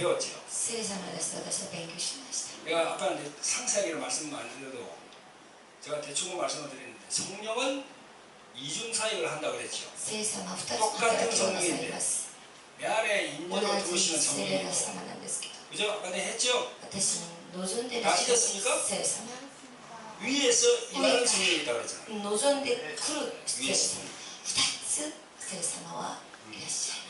배웠죠. 聖霊様です私は勉強しました 내가 아까 이제 상세하게 말씀 안 드려도 제가 대충 말씀을 드리는데 성령은 이중 사역을 한다고 그랬죠. 聖霊様は2つの働きをなさいます 내 안에 同 인내로 じ 들어오시는 聖霊 성령이고 様なんですけど 그죠? 아까 내가 했죠? 私に望んでいらっしゃる聖霊様 위에서 임하는 성령이 있다고 그랬잖아요. 望んでくる聖霊様2つ聖霊様はいらっしゃいます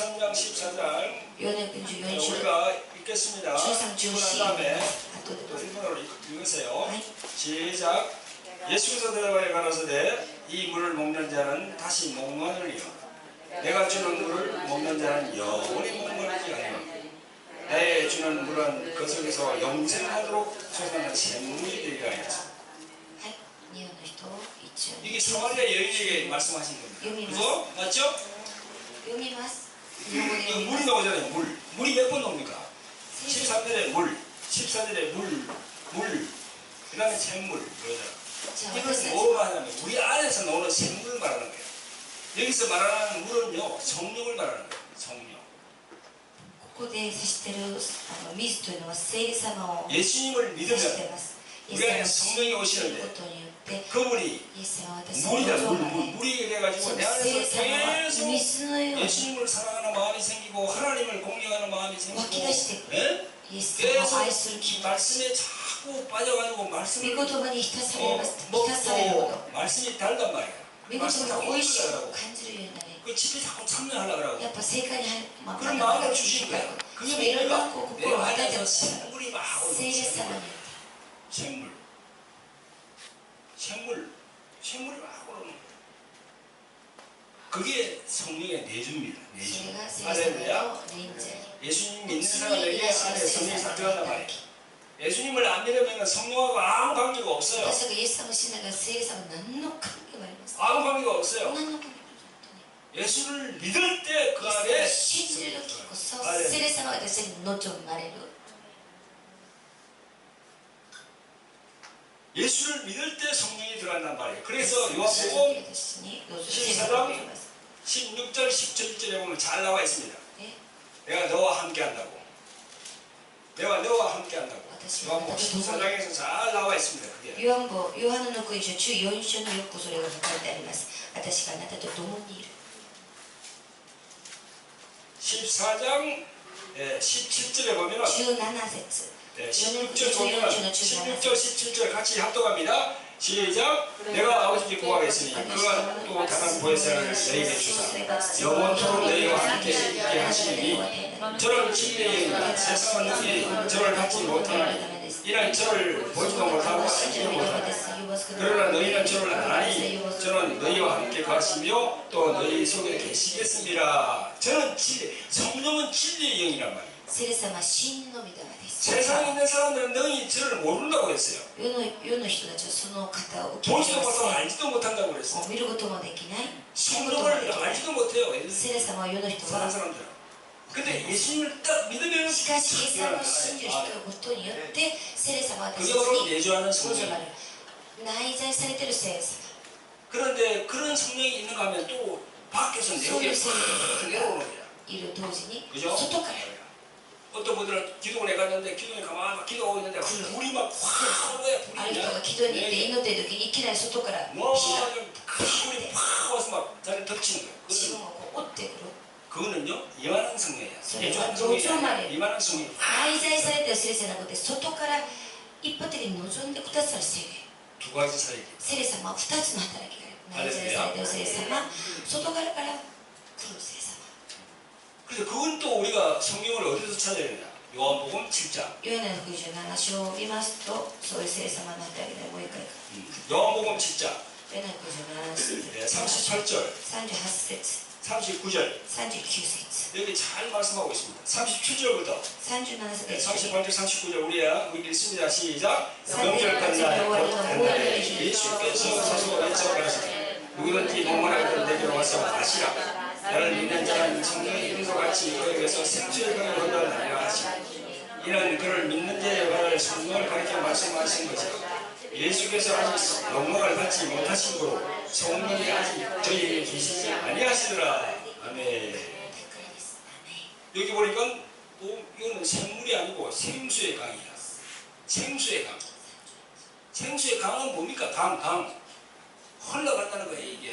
13장 14절 네, 우리가 읽겠습니다. 그한 다음에 또 일본어로 읽으세요. 시작 예수께서 대답하여 가라사대 이 물을 먹는 자는 다시 목마르리요 내가 주는 물을 먹는 자는 영원히 목마르지 않으며 나의 주는 물은 그 속에서 영생하도록 소상한 생물이 되리라 하였습니다. 이게 사마리아 여인에게 말씀하신 겁니다. 그죠? 맞죠? 読みます日本語で 이거 読みま 물이 す 나오잖아요. 물. 물이 몇 번 나옵니까? 聖書 13절에 물, 14절에 물, 물, 그 다음에 샘물, 그러잖아. じゃあ私た 이건 ち 뭐가 하냐면 우리 안에서 나오는 샘물을 말하는 거예요. 여기서 말하는 물은요, 성령을 말하는 거예요. 성령. ここで指してるあの水というのは聖霊様を 예수님을 指し 믿으면 てますイエ 우리한테 성령이 오시는데 그분이 물이다 물, 물 물이 돼가지고 내 안에서 계속 예수님을 사랑하는 마음이 생기고 하나님을 공격하는 마음이 생기고 예? 계속 말씀에 자꾸 빠져가지고 말씀을 어, 먹고 말씀이 달단 말이야. 말씀 다 오시고 그 집에 자꾸 참여하려고 그런 마음을 주신 거야. 그게 내가 내 안에서 생물이 막 생물, 생물, 생물이 막 오르는 거예요. 그게 성령의 내주입니다. 내주. 할렐루야. 네. 예수님 믿는 사람에게 안에 성령이 사태한단 말이에요. 예수님을 안 믿으면 성령하고 아무 관계가 없어요. 아무 관계가 없어요. 예수를 믿을 때 그 안에 예수를 믿을 때 성령이 들어간단 말이에요. 그래서 요한복음 14장 16절 17절에 보면 잘 나와 있습니다. 내가 너와 함께 한다고. 내가 너와 함께 한다고. 요한복음 14장에서 잘 나와 있습니다. 요한복 요한은 놓고 이제 주 요한시는 욕구 소리가 나타나다리마스. 아타시가 나타도 도모니르. 14장 17절에 보면 17절 예, 16절 보면 16절 17절 같이 합동합니다. 시작. 내가 아버지께 구하겠으니 그가 또 다른 보혜사를 너희에게 주사 영원토록 너희와 함께 있게 하시니 저를 진리에 세상은 능히 저를 갖지 못하나니 이는 저를 보지도 못하고 알지도 못하나니 그러나 너희는 저를 아니 저는 너희와 함께 가시며 또 너희 속에 계시겠습니다. 저는 진리, 성령은 진리의 영이란 말이에요. 세상의 신인 놈이다 세상에 있는 사람들은 능히 저를 모른다고 했어요. 보지도 못하고 알지도 못한다고 그랬어요. 성경을 알지도 못해요. 세상의 사람들은. 근데 예수님을 딱 믿으면 그게 아, 네. 바로 내주하는 성령. 그런데 그런 성령이 있는가 하면 또 밖에서 내오게 내려오는 거야. 그죠? 外から 어떤 분들은 기도원에 갔는데 기도원에 가만히 막 기도하고 있는데 그래. 불이 막확 거야 ある 불이 人が木戸に行って 네. 祈ってる時にいきなり外から火 뭐 が 큰 불이 확 와서 막 자기를 덮치는 거야 自 그거는, 分をこう追ってくる 그거는요 이만한 성령이야 그래. 예조한 노조 성령이 아니라 말이에요. 이만한 성령 内在されてる聖霊じゃなくて外から一方的に望んでくださる聖霊 두 가지 사역이 聖霊様は2つの働きがある内在されてる聖霊様外側から来る聖霊様 그래서 그건 또 우리가 성경을 어디서 찾아야 되냐 요한복음 7장 ヨハネの福音書7章を見ますとそういう聖霊様の働きでもう一回か 음, 요한복음 7장 ヨハネの福音書7 네, 節 38절 38節 39절 39節 여기 잘 말씀하고 있습니다 37절부터 37節 네, で 38절 39절 우리야 우리 읽습니다 시작 명절 38 끝날 곧 명절 한날에 끝날 예수께서 서서 외쳐가시되 누구든지 목마르거든 내게로 와서 마시라 나를 믿는 자는 증명이 있는 것 같이 여기서 생수의금을 건너를 달려하시 이는 그를 믿는 자의 말을 성경을 가르쳐 말씀하신 것이다 예수께서 아직 영광을 받지 못하시고 성령이 아직 저희에게 계시지 아니하시더라. 아멘. 여기 보니까 또 이거는 생물이 아니고 생수의 강이야 생수의 강. 생수의 강은 뭡니까? 강, 강. 흘러갔다는 거예요 이게.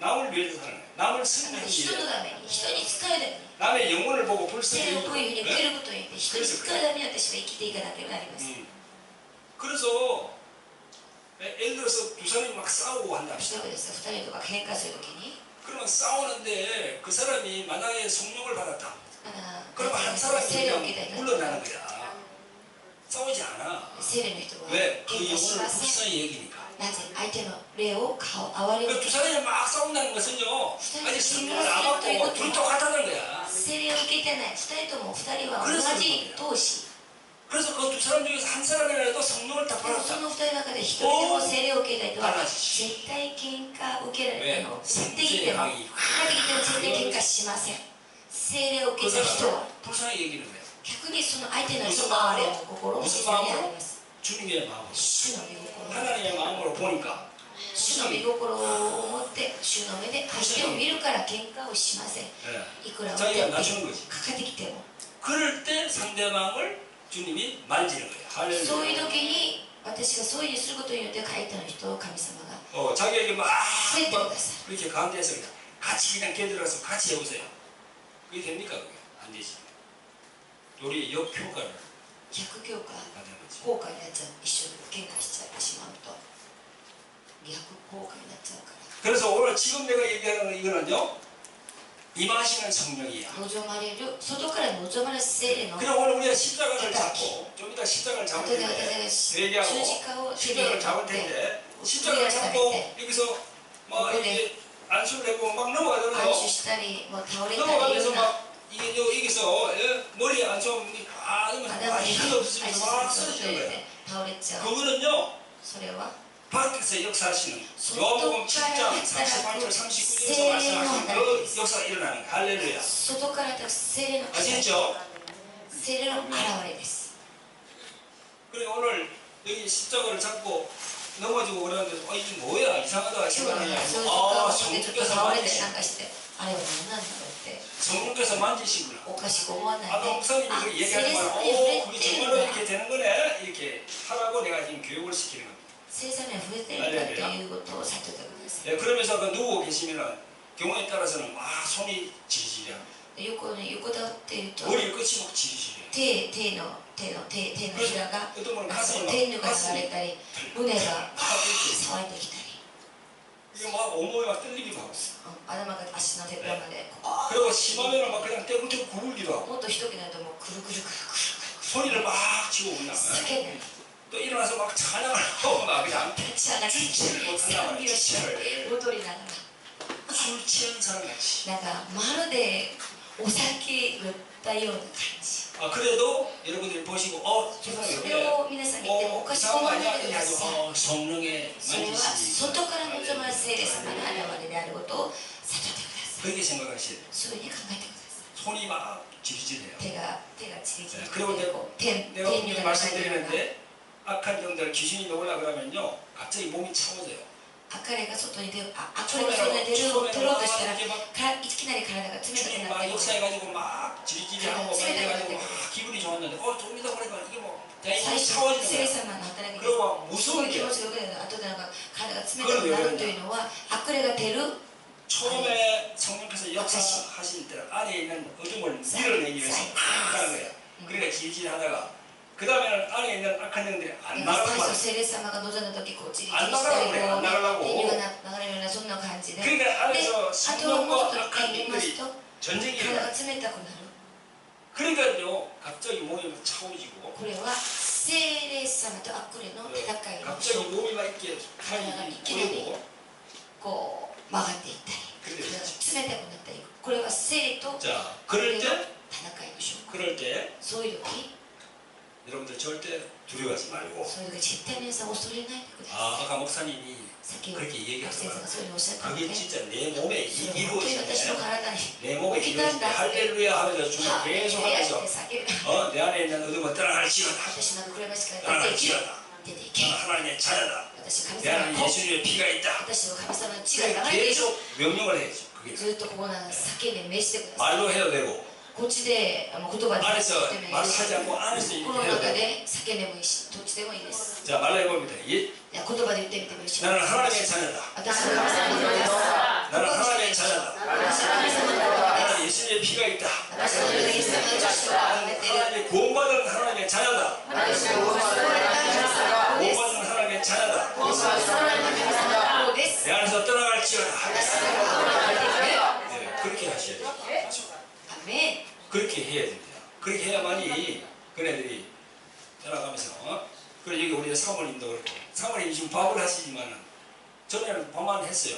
남을 위해서 사는 거예요. 남을 だ 쓰는 から人の 일이에요. ために人に使うために 남의 영혼을 보고 精霊を 불쌍히 こういうふうに受け 네? ることによって人に使うために私は生きていかなければなりません 음. 그래서 예, 예를 들어서 두 사람이 막 싸우고 한다 例 합시다. えばですね2人とか喧嘩するときに 그러면 싸우는데 그 사람이 만약에 성령을 받았다. あ 그러면 한 の 사람이 精霊を受けた 그냥 り 물러나는 거야. 싸우지 않아. 精霊の人は 왜? 그 喧嘩し 영혼을 ません 불쌍히 여기니까. なぜ相手の霊を顔哀れ 그 む 두 사람이 막 싸운다는 것은요. 아직 성령을 안 받고 둘이 똑같다는 거야. 精霊を受けてない2人とも2人は同じ同士 그래서 그 두 사람 중에서 한 사람이라도 성령을 딱 でもそ 받았다. の2人の中で1人でも精霊を受けた人は絶対喧嘩を受けられるの絶対来ても帰ってきても絶対喧嘩しません精霊を受 그 けた人 사람을 は 불쌍히 여기는 거야. 逆にその相手の人の哀れむ心を静かにあります 주님의 마음으로. 主の御心 하나님의 마음으로 보니까 主の御心を持って主の目で相手を見るから喧嘩をしません 예. いくら 자기가 相手 낮추는 に 거지. かかってきても 그럴 때 상대방을 주님이 만지는 거예요. そういう 할렐루야. 時に私がそういうふうにすることによって相手の人を神様が 어, 자기에게 막, 触れてく 막 ださい 그렇게 가운데서 그냥 같이 그냥 개들어서 같이 해보세요. 그게 됩니까? 그게? 안 되지. 우리 역효과를 逆教化 받는 거지. 効果になっちゃう一緒に喧嘩しちゃってしまうと逆効果になっちゃうから 그래서 오늘 지금 내가 얘기하는 이거는요. 임하시는 성령이야. 望まれる外から望まれる聖霊の 그럼 오늘 우리가 십자가를 잡고 좀 이따 십자가를 잡을 後で 텐데 私が 얘기하고 十字架を手で 십자가를 持 잡을 って 텐데 送り 십자가를 出され 잡고 て 여기서 막 그래. 이렇게 안수를 내고 막 安 넘어가잖아요 心したりもう倒れたりい 넘어가면서 ろんな 막 이게 요 여기서 예, 머리에 안수 많은 거 하나도 없으면 막 쓰러지는 거예요. 그거는요. 밖에서 역사하시는 요복음 7장 38절 39절에서 말씀하신 그 역사가 일어나는 거예요. 할렐루야. 아시죠? 그리고 오늘 여기 십자가를 잡고 넘어지고 그러는데 어 아, 이게 뭐야 이상하다 싶어가지고 아 성주께서 말이네. 아유 난그때 성령께서 만지시구 나. 옷가시 고마워 요. 아까 목사님이 그렇게 얘기하는 거 야. 오, 그게 정말로 이렇게 되는 거 네. 이렇게 하라고 내가 지금 교육을 시키는 겁니 다. 세상에 후회되니까 교육도 사도되고 예, 그러면서 그 누워 계시면은 경우에 따라서는 막 손이 지리지리 야. 요거는 요거다 때또 머리 끝이 막 지리지 리. 대 대노 대노 대 대노라가 어떤 분은 가슴이 막 대노가 가랬다리 문에가 사와야 되겠 다. 이게 막 온몸이 막 떨리기도 하고 うん頭から足のてっぺんまでこ 그리고 심하면은 막 그냥 떼굴떼굴 구르기도 う 하고 もっとひどくなるともうくるくるくるくる 소리를 막 지고 온다 叫んだり 또 일어나서 막 찬양을 하고 막 그냥 立ち上がって지치를 못한단 賛 말이야 美をして 지치를 踊りながら 술 취한 사람 같이 なんかまるでお酒売ったような 感じ 아, 그래도 여러분들이 보시고 어, 저 사람 そ 왜 れ 그래? を皆さん見てもお 어, かしく思わ 이상한 거 ない 아니야? でくだ 이래가지고 さい 어, 성령의 それは 만지심이 外から望まれ聖霊様の現れであることを悟ってください 그렇게 생각하셔야 돼요. そういうふうに考えてください 손이 막 지지질해요. 手が手がちりちり 네, 그리고 내가, 天 내가 天に 분명히 が流れるような 말씀드리는데 악한 영들 귀신이 나오려 그러면요 갑자기 몸이 차워져요. 彼が外に出るああ彼が外に出る出ろうとしたら 이렇게 막 かいきなり体が冷たく 주님 なっ 막 て 역사해가지고 막 지리지리하고 막 이래가지고 막 기분이 좋았는데 어 좀 이따 보니까 이게 뭐 야, 最 이게 初 차워지는 聖 거야. 様の働きで 그리고 막 すご 무서운 い気 게 持ちがよくなる後でなんか体が冷たくなるというのは悪霊が出る 처음에 성령께서 역사하실 때 안에 있는 어둠을 밀어내기 위해서 막 하는 거예요. 그러니까 지지하다가 그 다음에는 안에 있는 악한 영들이 안 最 나가고 初 말이에요. 聖霊様が望んだ時こうチリチリあんなしたりこう流れあんな流れを天流が流れるようなそんな感じでで 그러니까 あ 안에서 とはもうちょっ 성령과 と 악한 言います 영들이 と 전쟁이 体 일어나요. が冷たくなる 그러니까요 갑자기 몸이 막 차오지고 これは聖霊様と悪霊の戦いの 갑자기 몸이 막 이렇게体がい 팔이 きなり 보이고 こう曲がっていったり 절대 두려워하지 말고 そういう時絶対皆さん恐れないでくださ 아 아까 목사님이 い先ほど 그렇게 学生さん 얘기하더라고요 がそういうふうにおっしゃったの 그게 で 진짜 내 몸에 そ 이- れは本当に私の 이루어지네 体に 내 몸에 이루어지네 할렐루야 하면서 주님 ハレル 계속 ヤって 하면서 叫ぶ 어, 내 안에 있는 어둠은 떠나갈지어다 私の暗いしから出ていけ 떠나갈지어다 出ていけ 나는 하나님의 자녀다 私神 내 様 안에 の子 예수님의 피가 있다 私の神様の血が流れている 계속 명령을 해야죠 그게 ずっとここなん叫んで召してください 말로 해도 되고 こっちであの言葉で 안에서 言ってもいい 말을 し 하지 않고 안에서 この 이렇게 해도 中 되고 で 叫んでもいいしどっちでもいいです 자 말로 해봅니다 예, いや言葉で言ってみてもいいし 나는 하나님의 자녀다 私の神様の子です 나는 하나님의 자녀다 私の神様の子です 나는 예수님의 피가 있다 私のイエス様の血が流れている 하나님의 구원받은 하나님의 자녀다 私の子は救われた神様の子です 구원받은 하나님의 자녀다 救われた神様の子です 내 안에서 떠나갈지어다 私の子が流れていく 네, 그렇게 하셔야 돼요 アメン 그렇게 해야 됩니다 그렇게 해야만이 그네들이 돌아가면서 어? 그래 여기 우리 사모님도 그렇고 사모님 지금 밥을 하시지만은 전에는 밥만 했어요.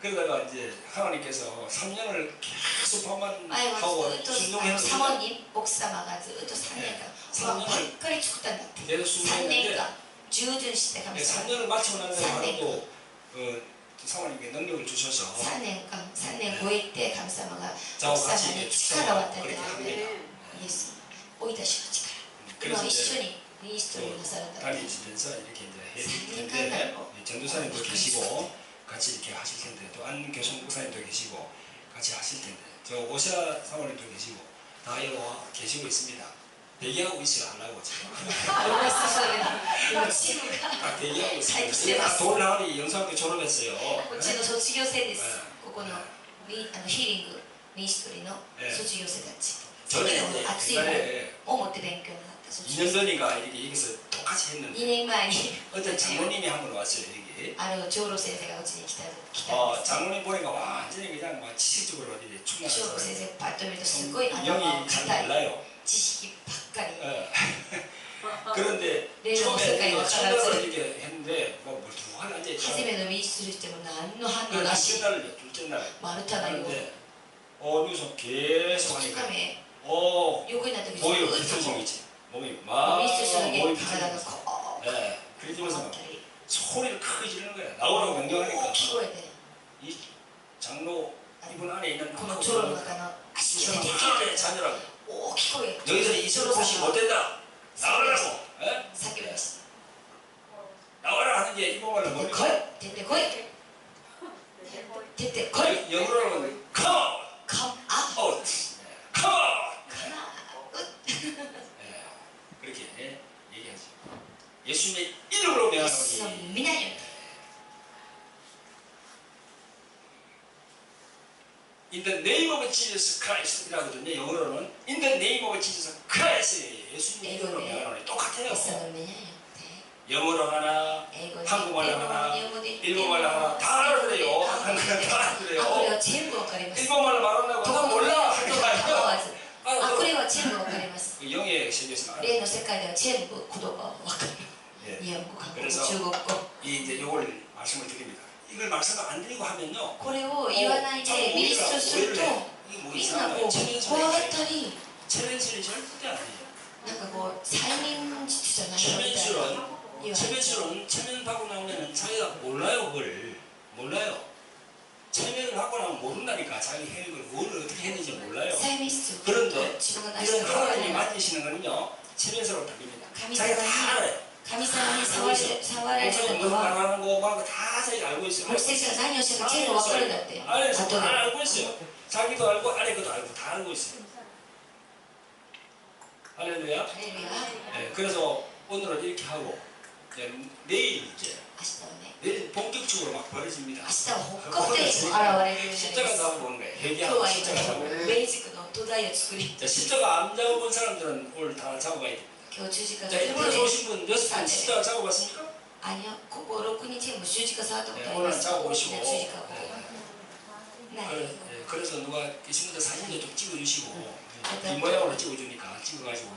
그러다가 이제 하나님께서 3년을 계속 밥만 하고 순종했는데 그러니까 사모님 목사마가 또 3년간 네, 3년을 그래 죽단 같아. 계속 순종했는데 주어준 시대 감사. 네, 3년을 마치고 난 다음에 바로 또 어, 사모님께 능력을 주셔서 3년 산내 고일 때 감사마가 목사만이 축하러 왔다는 거예요. 예수 오이다 싶어 그래서 이제 달리 있으면서 뭐 이렇게 이제 해드릴 텐데 네, 전도사님 도 계시고 같이 이렇게 하실 텐데 또 안교성 목사님도 계시고 같이 하실 텐데 저 오시아 사모님도 계시고 다 여기 계시고 있습니다. 대기하고 있으라 하려고 지금. 딱 대기하고 있습니다. 딱 돌나리 영상학교 졸업했어요. 네? こちの卒業生です。ここのミあのヒーリング民主取りの卒業生たち。それを熱い思って勉強にな 2년 業生 전인가 이렇게 여기서 똑같이 2 했는데 年前に 어떤 장모님이 한 분 왔어요 여기. あの長老先生がうちに来た来たん 어 です 장모님 보니까 완전히 그냥 막 지식적으로 이제 長 충만한 老先 사람. 生パッと見るとすごい頭が 영이 잘 硬い 몰라요. 知識ばっかり 예. 그런데 네, 처음에 색깔이 이렇게 와카라지. 설명을 이렇게 했는데 뭐 멀뚱하게 앉아 初 있죠. めのミニストリーしても何の反応 그 なし 둘째 날이요, 둘째 날. 丸太ないよ 하는데 어 여기서 계속 2日 하니까 目 어 横になった時ず 몸이 っと 비틀어지겠지. 몸이 막 몸이 타고 네, 그렇게 되면서 소리를 크게 지르는 거야 나오라고 명령하니까. 이 장로 이분 안에 있는 분들은 이사람을 자녀라고. 너희들이 이사람 보시 못된다. 나오라고. 예? 나와라 하는 게 일본말로 뭡니까? 대대거이 대대거이 영어로는 come on come out. Come on 예수님의 이름으로 명하노니 In the name of Jesus Christ 이라거든요. 영어로는 In the name of Jesus Christ 예수님의 이름으로 명하노니 똑같아요. 영어로 하나, 한국말로 하나, 일본말로 하나 다 그래요. 한국말로 다 그래요. 일본말로 말한다고 나 몰라. 아, 아 그래요. 영의 세계에서 말하는 거예요. 예, 그래서 즐겁고. 이 이제 요걸 말씀을 드립니다. 이걸 막상 안 들리고 하면요. 그리고 이완아에게 밀수술도 민나고 고아가타리 체면술이 절대 아니에요. 그러니까 뭐 사인 지투잖아요. 체면술은 체면술은 체면하고 나오면 자기가 몰라요 그걸 몰라요. 체면을 하고 나면 모른다니까 자기 해력을 뭘 어떻게 했는지 몰라요. 그런데 이런 하나님이 만드시는 거는요 체면술로 바뀝니다. 자기가 다 알아요. 神様に触れ触られてた 목사님 の 무슨 は 말하는 거막다 자기가 알고 있어요. 牧師が何をしてるか全部分かるんだって 안에서 後で 다 알고 있어요. 자기도 알고 아내 것도 알고 다 알고 있어요. 할렐루야. ハレルヤ 네, 그래서 오늘은 이렇게 하고 이제 내일 이제 明日はね 내일 본격적으로 막 벌어집니다. 明日は本格的に現れるようになり 십자가 ます 잡고 보는 거예요. 今日 회개하고 は 십자가 今 잡고. ねベーシックの土台を作り 자, 십자가 안 잡아본 사람들은 오늘 다 잡아가야 됩니다. 今日十字架 자, の 일본에서 오신 분 여섯 분 십자가 잡아봤습니까? あにゃここ6日も十字架触ったことあり 오늘 ますか 잡아오시고 十字架を 네. ない 그래, 네, 그래서 누가 계신분들 사진도 좀 찍어주시고 네. 이 모양으로 찍어주니까 찍어가지고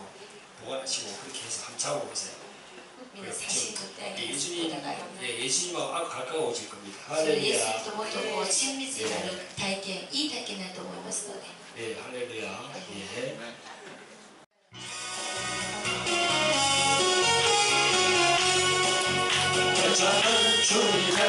보관하시고 그렇게 해서 한번 잡아보세요. みんな写真撮ってあ 예, げて 예수님, お互い 예, 예수님하고 아주 가까워질 겁니다. それイエス 할렐루야. ともっとこう親密になる体験いい体験 저는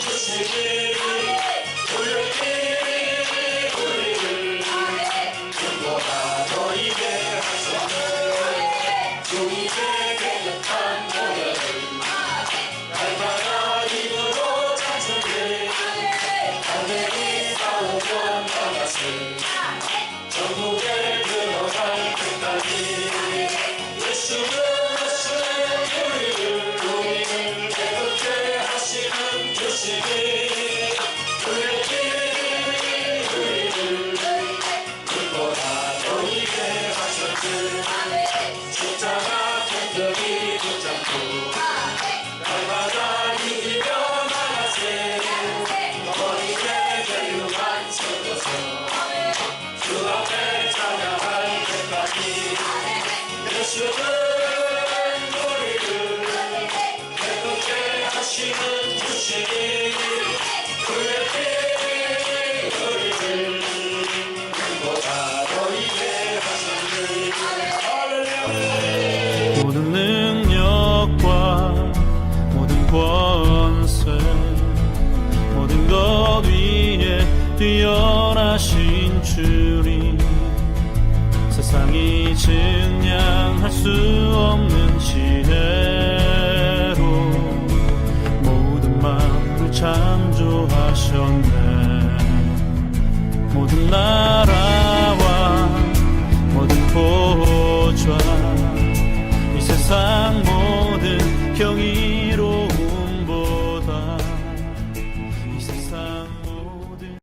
하 뛰어나신 주님 세상이 증량할 수 없는 지혜로 모든 만물 창조하셨네. 모든 나라와 모든 보좌 이 세상